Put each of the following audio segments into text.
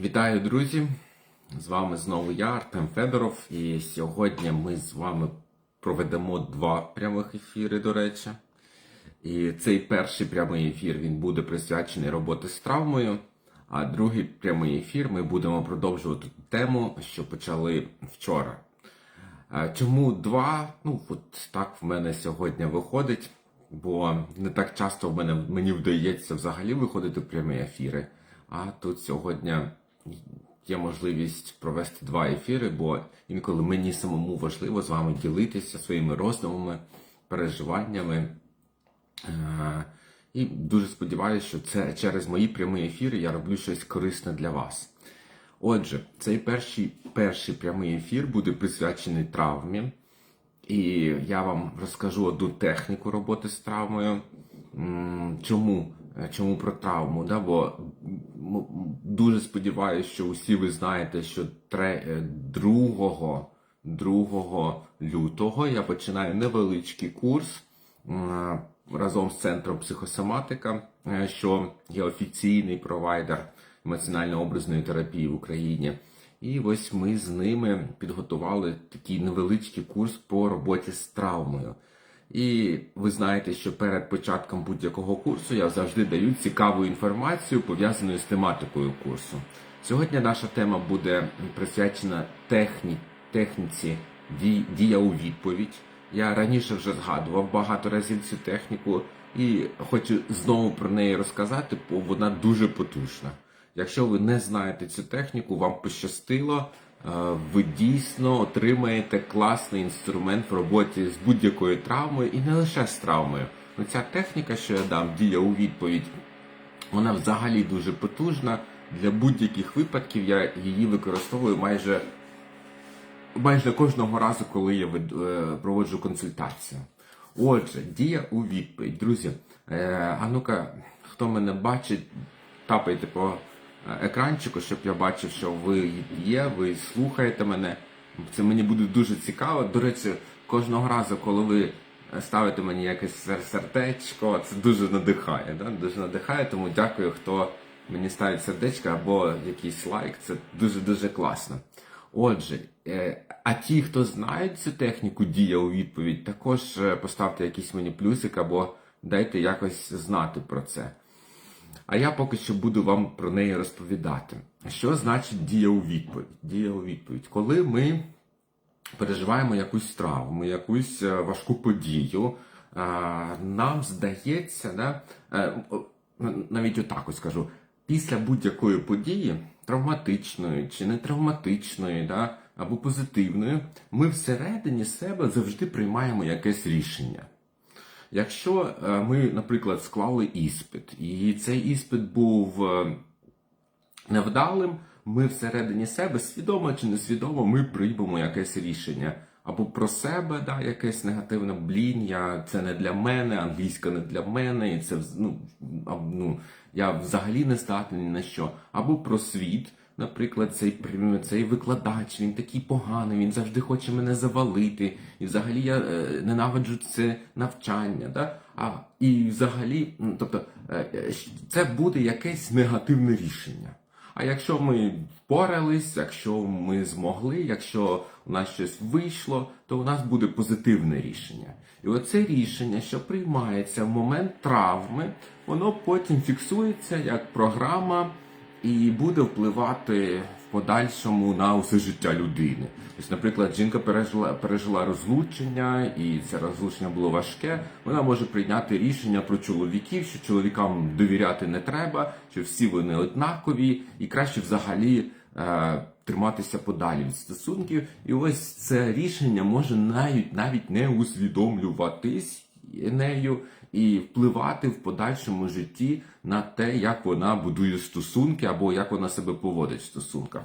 Вітаю, друзі! З вами знову я, Артем Федоров, і сьогодні ми з вами проведемо два прямих ефіри, до речі. І цей перший прямий ефір він буде присвячений роботі з травмою, а другий прямий ефір ми будемо продовжувати тему, що почали вчора. Чому два? Ну, от так в мене сьогодні виходить, бо не так часто в мене мені вдається взагалі виходити в прямі ефіри. А тут сьогодні є можливість провести два ефіри, бо інколи мені самому важливо з вами ділитися своїми роздумами, переживаннями. Е, І дуже сподіваюся, що це через мої прямі ефіри я роблю щось корисне для вас. Отже, цей перший, перший прямий ефір буде присвячений травмі. І я вам розкажу одну техніку роботи з травмою. Чому? Е, Чому про травму? Да? Бо дуже сподіваюся, що усі ви знаєте, що е, 2, 2 лютого я починаю невеличкий курс разом з центром психосоматика, е, що є офіційний провайдер емоціонально-образної терапії в Україні. І ось ми з ними підготували такий невеличкий курс по роботі з травмою. І ви знаєте, що перед початком будь-якого курсу я завжди даю цікаву інформацію, пов'язану з тематикою курсу. Сьогодні наша тема буде присвячена техні, техніці дія у відповідь. Я раніше вже згадував багато разів цю техніку і хочу знову про неї розказати, бо вона дуже потужна. Якщо ви не знаєте цю техніку, вам пощастило, ви дійсно отримаєте класний інструмент в роботі з будь-якою травмою і не лише з травмою. Ну, ця техніка, що я дам, дія у відповідь, вона взагалі дуже потужна. Для будь-яких випадків я її використовую майже, майже кожного разу, коли я е, проводжу консультацію. Отже, дія у відповідь. Друзі, е, а ну-ка, хто мене бачить, тапайте по е, екранчику, щоб я бачив, що ви є, ви слухаєте мене. Це мені буде дуже цікаво. До речі, кожного разу, коли ви ставите мені якесь сердечко, це дуже надихає. Да? Дуже надихає, тому дякую, хто мені ставить сердечко або якийсь лайк. Це дуже-дуже класно. Отже, е, а ті, хто знають цю техніку дія у відповідь, також е, поставте якийсь мені плюсик або дайте якось знати про це. А я поки що буду вам про неї розповідати. Що значить дія у відповідь? Дія у відповідь. Коли ми переживаємо якусь травму, якусь е, важку подію, е, нам здається, да, е, навіть отак ось скажу, після будь-якої події, травматичної чи не травматичної, да, або позитивної, ми всередині себе завжди приймаємо якесь рішення. Якщо е, ми, наприклад, склали іспит, і цей іспит був е, невдалим, ми всередині себе, свідомо чи несвідомо, ми приймемо якесь рішення. Або про себе, да, якесь негативне блін, я це не для мене, англійська не для мене, і це ну, ну, я взагалі не здатний ні на що. Або про світ, наприклад, цей, цей викладач, він такий поганий, він завжди хоче мене завалити. І взагалі я е, ненавиджу це навчання. Да? А, і взагалі, тобто, е, е, це буде якесь негативне рішення. А якщо ми впорались, якщо ми змогли, якщо у нас щось вийшло, то у нас буде позитивне рішення. І оце рішення, що приймається в момент травми, воно потім фіксується як програма і буде впливати в подальшому на усе життя людини. Ось, наприклад, жінка пережила, пережила розлучення, і це розлучення було важке. Вона може прийняти рішення про чоловіків, що чоловікам довіряти не треба, що всі вони однакові, і краще взагалі е, триматися подалі від стосунків. І ось це рішення може навіть навіть не усвідомлюватись нею і впливати в подальшому житті на те, як вона будує стосунки або як вона себе поводить в стосунках.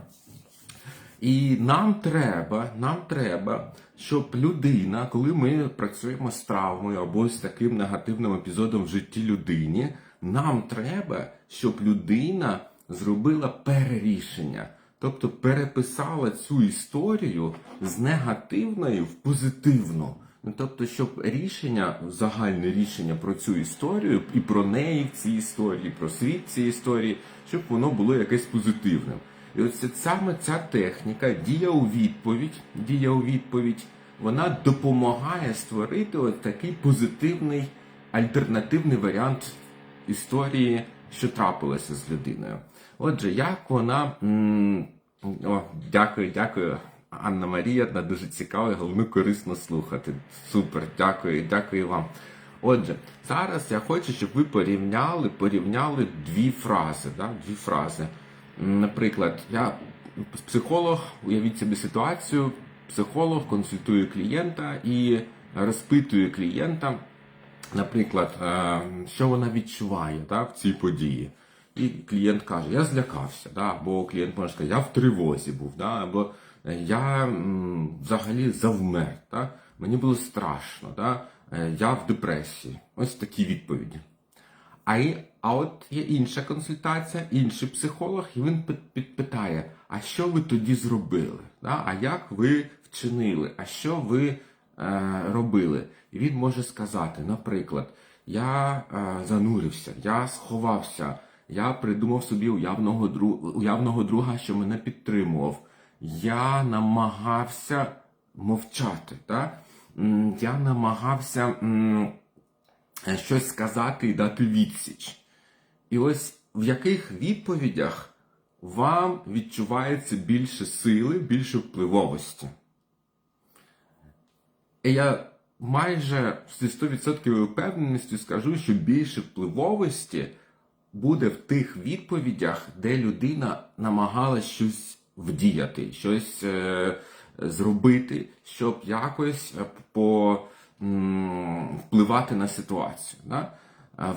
І нам треба, нам треба, щоб людина, коли ми працюємо з травмою або з таким негативним епізодом в житті людині, нам треба, щоб людина зробила перерішення. Тобто переписала цю історію з негативної в позитивну. Ну, тобто, щоб рішення, загальне рішення про цю історію і про неї в цій історії, про світ цієї історії, щоб воно було якесь позитивним. І ось саме ця техніка, дія у відповідь, дія у відповідь, вона допомагає створити ось такий позитивний альтернативний варіант історії, що трапилося з людиною. Отже, як вона. О, дякую, дякую. Анна Марія, дуже цікаво і головне корисно слухати. Супер, дякую, дякую вам. Отже, зараз я хочу, щоб ви порівняли, порівняли дві фрази. Да? Дві фрази. Наприклад, я психолог, уявіть собі ситуацію, психолог консультує клієнта і розпитує клієнта, наприклад, е, що вона відчуває да, в цій події. І клієнт каже, я злякався, да, або клієнт може сказати, я в тривозі був, да, або я взагалі завмер, да, мені було страшно, да, е, я в депресії. Ось такі відповіді. А, і, а от є інша консультація, інший психолог, і він пи- пи- питає, а що ви тоді зробили? Да? А як ви вчинили? А що ви е, робили? І він може сказати, наприклад, я е, занурився, я сховався, я придумав собі уявного, дру, уявного друга, що мене підтримував. Я намагався мовчати. Да? Я намагався. е, щось сказати і дати відсіч. І ось в яких відповідях вам відчувається більше сили, більше впливовості. І я майже зі 100% впевненістю скажу, що більше впливовості буде в тих відповідях, де людина намагалась щось вдіяти, щось е, зробити, щоб якось е, по, впливати на ситуацію. Да?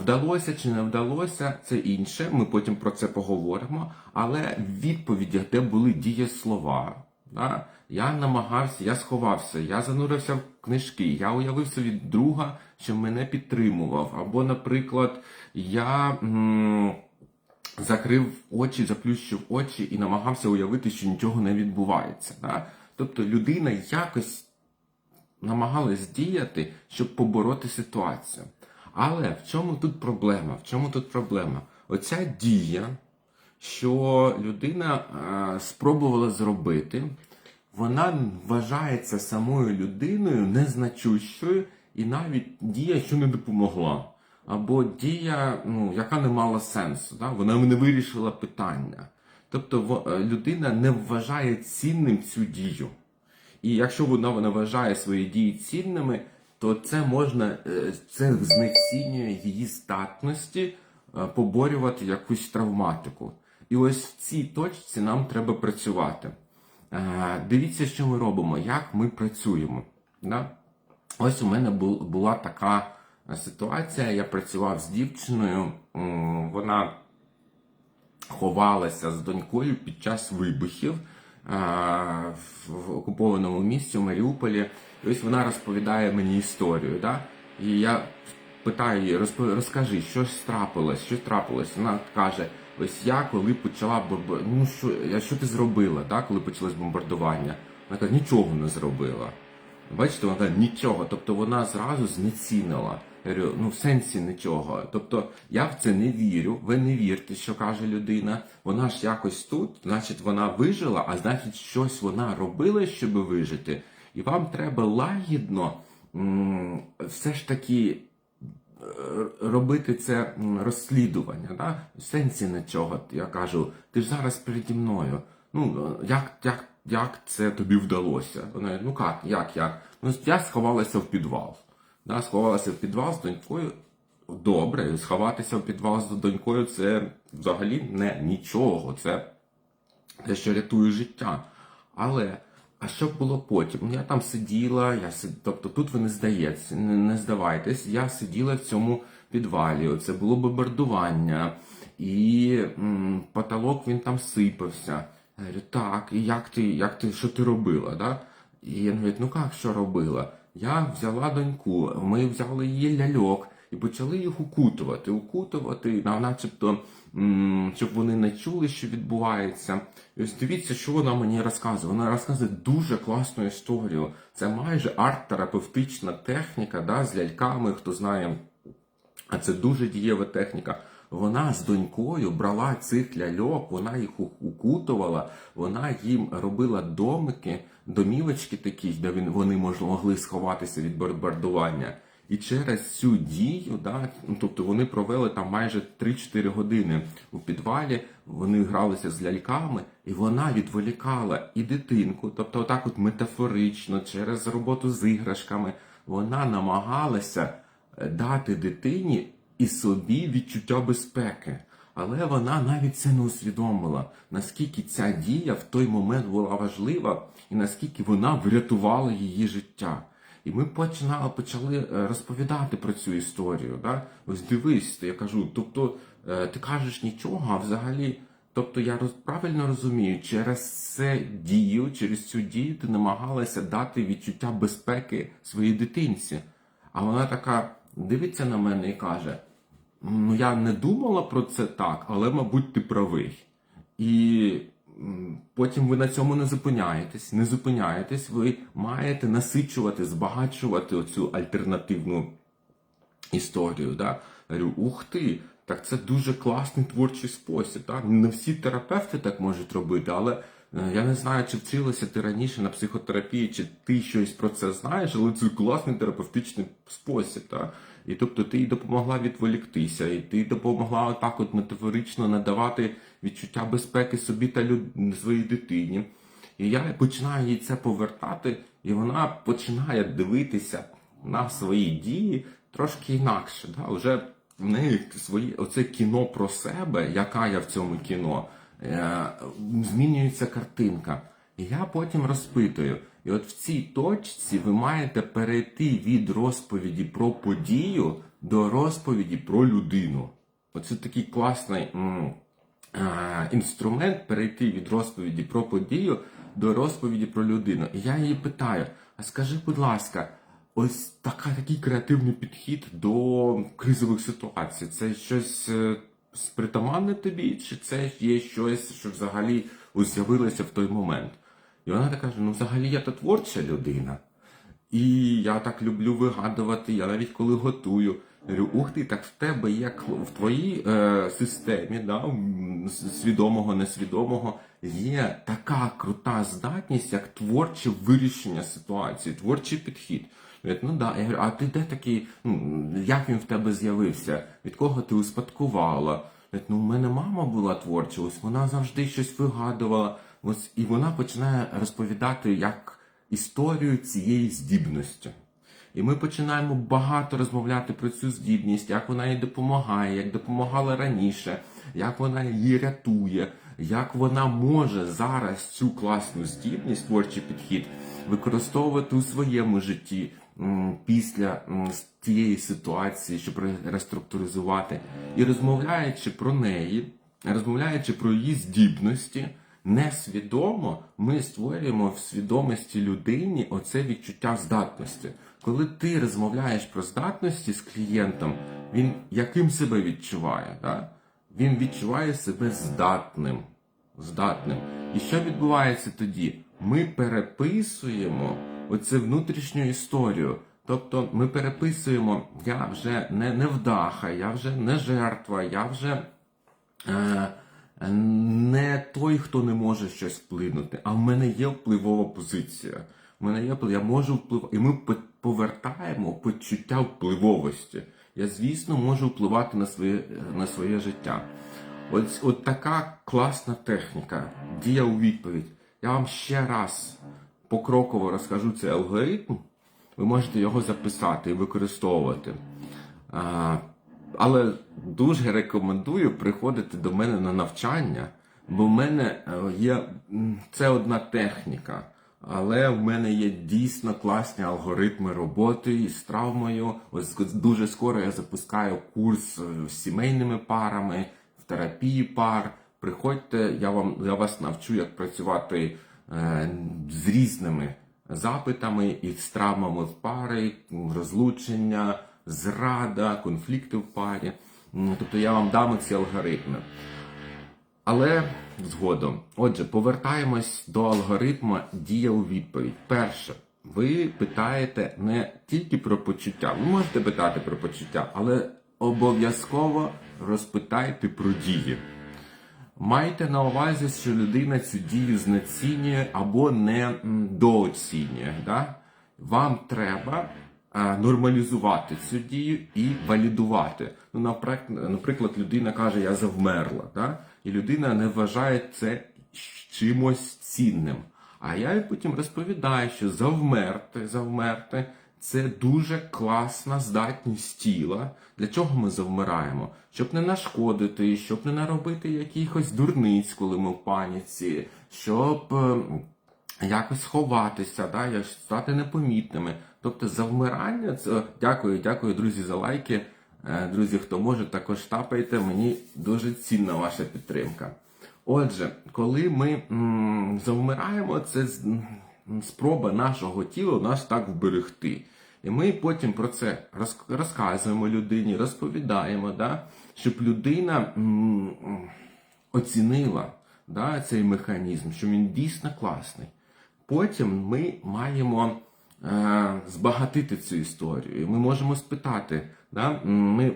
Вдалося чи не вдалося, це інше. Ми потім про це поговоримо. Але в відповідях, де були дієслова, да? я намагався, я сховався, я занурився в книжки, я уявив собі друга, що мене підтримував. Або, наприклад, я. м, закрив очі, заплющив очі і намагався уявити, що нічого не відбувається. Да? Тобто людина якось намагалась діяти, щоб побороти ситуацію. Але в чому тут проблема? В чому тут проблема? Оця дія, що людина е, спробувала зробити, вона вважається самою людиною незначущою і навіть дія, що не допомогла. Або дія, ну, яка не мала сенсу, да? вона не вирішила питання. Тобто е, людина не вважає цінним цю дію. І якщо вона, вона вважає свої дії цінними, то це можна, е, це знецінює її здатності е, поборювати якусь травматику. І ось в цій точці нам треба працювати. Дивіться, що ми робимо, як ми працюємо. Ось у мене була така ситуація. Я працював з дівчиною, вона ховалася з донькою під час вибухів в окупованому місті в Маріуполі. І ось вона розповідає мені історію. Да? І я питаю її, «Розпо- розкажи, що ж трапилось, що трапилось? Вона каже: ось я коли почала бомб... ну що, що ти зробила, да, коли почалось бомбардування? Вона каже, нічого не зробила. Бачите, вона нічого. Тобто вона зразу знецінила. Я говорю, ну в сенсі нічого. Тобто я в це не вірю, ви не вірте, що каже людина. Вона ж якось тут, значить, вона вижила, а значить, щось вона робила, щоб вижити. І вам треба лагідно все ж таки е, робити це розслідування. Да? В сенсі нічого. Я кажу, ти ж зараз переді мною. Ну, як, як, як це тобі вдалося? Вона, ну як, як, як? Ну, я сховалася в підвал. Да, сховалася в підвал з донькою. Добре, сховатися в підвал з донькою це взагалі не нічого. Це те, що рятує життя. Але а що було потім? Ну, Я там сиділа, я сид... тобто тут ви не здаєтесь, не, не здавайтесь. Я сиділа в цьому підвалі. Це було бомбардування, і м, потолок він там сипався. Я говорю, так, і як ти, як ти, що ти робила? Да? І він говорить, ну як що робила? Я взяла доньку, ми взяли її ляльок і почали їх укутувати, укутувати, начебто, щоб вони не чули, що відбувається. І ось дивіться, що вона мені розказує. Вона розказує дуже класну історію. Це майже арт-терапевтична техніка да, з ляльками, хто знає. А це дуже дієва техніка. Вона з донькою брала цих ляльок, вона їх укутувала, вона їм робила домики, домівочки такі, де вони могли сховатися від бомбардування. І через цю дію, да, тобто вони провели там майже 3-4 години у підвалі, вони гралися з ляльками, і вона відволікала і дитинку, тобто отак от метафорично, через роботу з іграшками, вона намагалася е, дати дитині і собі відчуття безпеки. Але вона навіть це не усвідомила, наскільки ця дія в той момент була важлива, і наскільки вона врятувала її життя. І ми починали, почали е, розповідати про цю історію. Да? Ось дивись, я кажу, тобто е, ти кажеш нічого, а взагалі, тобто я правильно розумію, через це дію, через цю дію ти намагалася дати відчуття безпеки своїй дитинці. А вона така дивиться на мене і каже: Ну, я не думала про це так, але, мабуть, ти правий. І потім ви на цьому не зупиняєтесь, не зупиняєтесь, ви маєте насичувати, збагачувати оцю альтернативну історію. Да? Я говорю, ух ти, так це дуже класний творчий спосіб. Так? Не всі терапевти так можуть робити, але е, я не знаю, чи вчилася ти раніше на психотерапії, чи ти щось про це знаєш, але це класний терапевтичний спосіб. Так? І тобто ти їй допомогла відволіктися, і ти допомогла отак от метафорично надавати відчуття безпеки собі та люд... своїй дитині. І я починаю їй це повертати, і вона починає дивитися на свої дії трошки інакше. Да? Вже в неї свої, оце кіно про себе, яка я в цьому кіно, е, змінюється картинка. І я потім розпитую. І от в цій точці ви маєте перейти від розповіді про подію до розповіді про людину. Оце такий класний інструмент перейти від розповіді про подію до розповіді про людину. І я її питаю: а скажи, будь ласка, ось така, такий креативний підхід до кризових ситуацій. Це щось е, притаманне тобі, чи це є щось, що взагалі з'явилося в той момент? І вона така каже: ну взагалі я то творча людина. І я так люблю вигадувати, я навіть коли готую. Я Говорю, ух ти, так в тебе є в твоїй е, системі, да, свідомого, несвідомого, є така крута здатність, як творче вирішення ситуації, творчий підхід. Говорять, ну да, я говорю, а ти де такий, ну, як він в тебе з'явився? Від кого ти успадкувала? Говорять, ну, в мене мама була творча, ось вона завжди щось вигадувала. Ось, і вона починає розповідати як історію цієї здібності. І ми починаємо багато розмовляти про цю здібність, як вона їй допомагає, як допомагала раніше, як вона її рятує, як вона може зараз цю класну здібність, творчий підхід, використовувати у своєму житті після тієї ситуації, щоб ре- реструктуризувати. І розмовляючи про неї, розмовляючи про її здібності, несвідомо ми створюємо в свідомості людині оце відчуття здатності. Коли ти розмовляєш про здатності з клієнтом, він яким себе відчуває? Да? Він відчуває себе здатним. Здатним. І що відбувається тоді? Ми переписуємо оцю внутрішню історію. Тобто ми переписуємо, я вже не невдаха, я вже не жертва, я вже е, не той, хто не може щось вплинути, а в мене є впливова позиція. В мене є я можу впливати. І ми повертаємо почуття впливовості. Я, звісно, можу впливати на своє, на своє життя. Ось от така класна техніка. Дія у відповідь. Я вам ще раз покроково розкажу цей алгоритм. Ви можете його записати і використовувати. Але дуже рекомендую приходити до мене на навчання, бо в мене е, є це одна техніка. Але в мене є дійсно класні алгоритми роботи із травмою. Ось дуже скоро я запускаю курс е, з сімейними парами, в терапії пар. Приходьте, я вам я вас навчу, як працювати е, з різними запитами і з травмами в пари, розлучення, зрада, конфлікти в парі. Тобто я вам дам ці алгоритми. Але згодом. Отже, повертаємось до алгоритму дія у відповідь. Перше, ви питаєте не тільки про почуття. Ви можете питати про почуття, але обов'язково розпитайте про дії. Майте на увазі, що людина цю дію знецінює або не дооцінює. Да? Вам треба нормалізувати цю дію і валідувати. Ну, наприк- наприклад, людина каже, я завмерла, да? і людина не вважає це чимось цінним. А я їй потім розповідаю, що завмерти, завмерти це дуже класна здатність тіла. Для чого ми завмираємо? Щоб не нашкодити, щоб не наробити якихось дурниць, коли ми в паніці, щоб е, якось сховатися, да, стати непомітними. Тобто завмирання це дякую, дякую, друзі, за лайки. Е, Друзі, хто може, також тапайте. Мені дуже цінна ваша підтримка. Отже, коли ми м, завмираємо, це спроба нашого тіла нас так вберегти. І ми потім про це роз- розказуємо людині, розповідаємо, да? щоб людина м, оцінила да, цей механізм, що він дійсно класний. Потім ми маємо е, збагатити цю історію. Ми можемо спитати, да? ми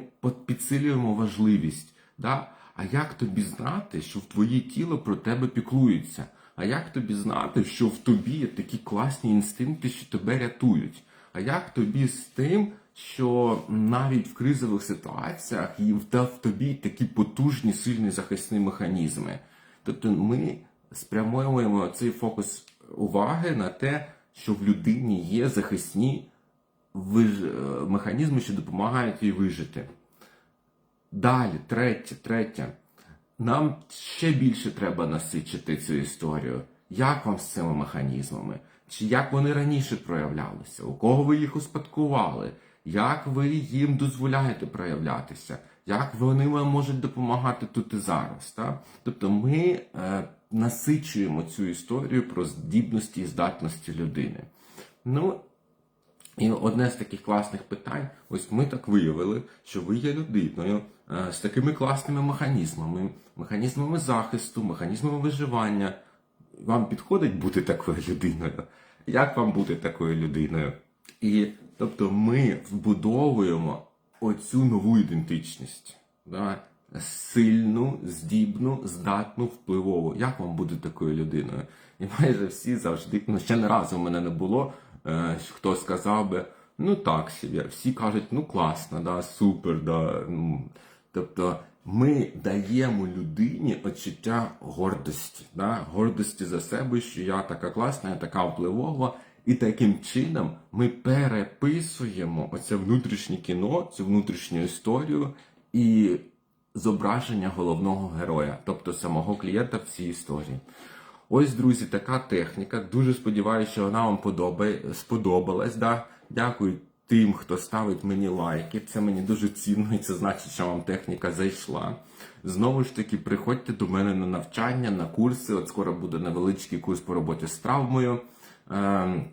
підсилюємо важливість. Да? А як тобі знати, що в твоє тіло про тебе піклуються? А як тобі знати, що в тобі є такі класні інстинкти, що тебе рятують? А як тобі з тим, що навіть в кризових ситуаціях і в тобі такі потужні сильні захисні механізми? Тобто ми спрямовуємо цей фокус уваги на те, що в людині є захисні е, механізми, що допомагають їй вижити. Далі, третє, третє. Нам ще більше треба насичити цю історію. Як вам з цими механізмами? Чи як вони раніше проявлялися? У кого ви їх успадкували? Як ви їм дозволяєте проявлятися? Як вони вам можуть допомагати тут і зараз? Так? Тобто ми е, насичуємо цю історію про здібності і здатності людини. Ну, і одне з таких класних питань, ось ми так виявили, що ви є людиною е, з такими класними механізмами, механізмами захисту, механізмами виживання. Вам підходить бути такою людиною? Як вам бути такою людиною? І тобто ми вбудовуємо оцю нову ідентичність. Да? Сильну, здібну, здатну, впливову. Як вам бути такою людиною? І майже всі завжди, ну ще не разу в мене не було, е, хто сказав би, ну так собі. Всі кажуть, ну класно, да, супер, да. ну». Тобто ми даємо людині відчуття гордості, да? гордості за себе, що я така класна, я така впливова. І таким чином ми переписуємо оце внутрішнє кіно, цю внутрішню історію і зображення головного героя, тобто самого клієнта в цій історії. Ось, друзі, така техніка. Дуже сподіваюся, що вона вам сподобалась. Да? Дякую тим, хто ставить мені лайки. Це мені дуже цінно, і це значить, що вам техніка зайшла. Знову ж таки, приходьте до мене на навчання, на курси. От скоро буде невеличкий курс по роботі з травмою. Ем,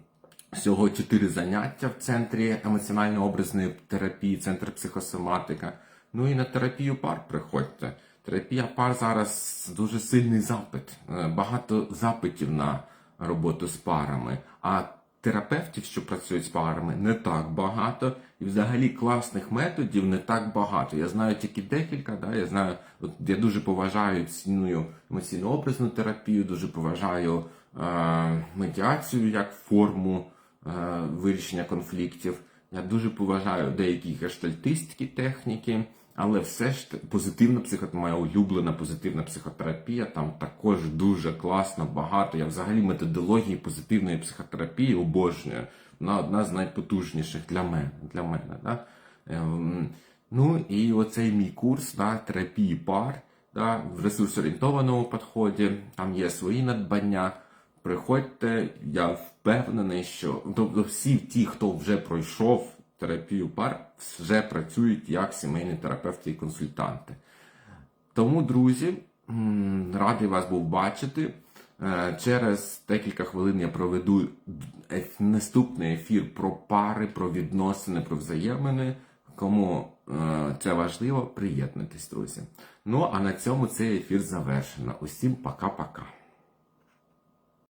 Всього чотири заняття в центрі емоціонально-образної терапії, центр психосоматика. Ну і на терапію пар приходьте. Терапія пар зараз дуже сильний запит. Е, Багато запитів на роботу з парами. А терапевтів, що працюють з парами, не так багато. І взагалі класних методів не так багато. Я знаю тільки декілька. Да? Я знаю, от я дуже поважаю ціную емоційно-образну терапію, дуже поважаю е, медіацію як форму е, вирішення конфліктів. Я дуже поважаю деякі гештальтистські техніки, але все ж позитивна психотерапія, моя улюблена позитивна психотерапія, там також дуже класно, багато. Я взагалі методології позитивної психотерапії обожнюю. Вона одна з найпотужніших для мене. Для мене да? Ем, Ну і оцей мій курс да, терапії пар да, в ресурсорієнтованому підході, там є свої надбання. Приходьте, я впевнений, що тобто всі ті, хто вже пройшов терапію пар, вже працюють як сімейні терапевти і консультанти. Тому, друзі, радий вас був бачити. Е, Через декілька хвилин я проведу наступний ефір про пари, про відносини, про взаємини. Кому е, це важливо, приєднуйтесь, друзі. Ну а на цьому цей ефір завершено. Усім пока-пока.